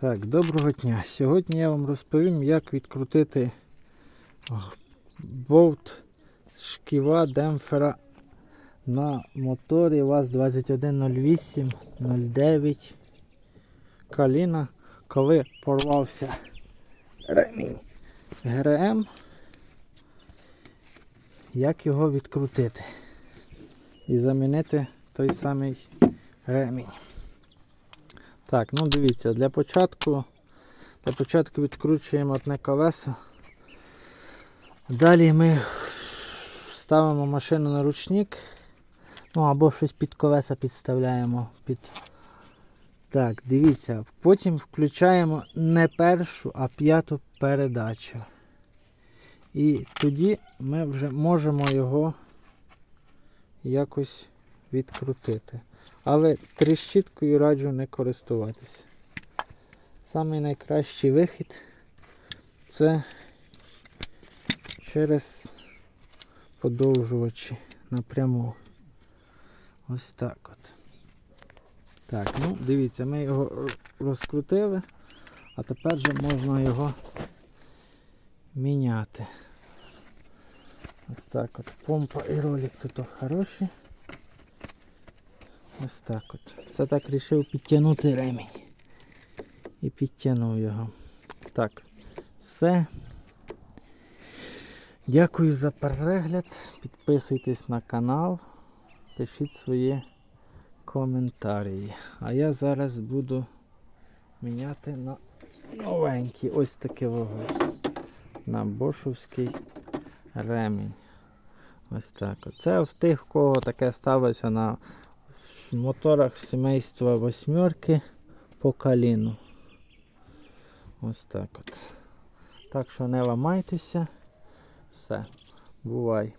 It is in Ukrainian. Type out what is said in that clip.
Так, доброго дня. Сьогодні я вам розповім, як відкрутити болт шківа демпфера на моторі ВАЗ-2108 09 Каліна, коли порвався ремінь ГРМ. Як його відкрутити і замінити той самий ремінь. Так, ну дивіться, для початку для початку відкручуємо одне колесо. Далі ми ставимо машину на ручник. Ну або щось під колеса підставляємо. Під... Так, дивіться, потім включаємо не першу, а п'яту передачу. І тоді ми вже можемо його якось відкрутити. Але тріщіткою раджу не користуватися. Самий найкращий вихід це через подовжувачі напряму. Ось так от. Так, ну дивіться, ми його розкрутили, а тепер же можна його міняти. Ось так от. Помпа і ролик тут хороші. Ось так от. Це так вирішив підтягнути ремінь. І підтягнув його. Так, все. Дякую за перегляд. Підписуйтесь на канал, пишіть свої коментарі. А я зараз буду міняти на новенький ось такий вогонь. На бошовський ремінь. Ось так. Це в тих, в кого таке ставиться на моторах сімейства восьмерки по коліну. Ось так от. Так що не ламайтеся. Все, бувай.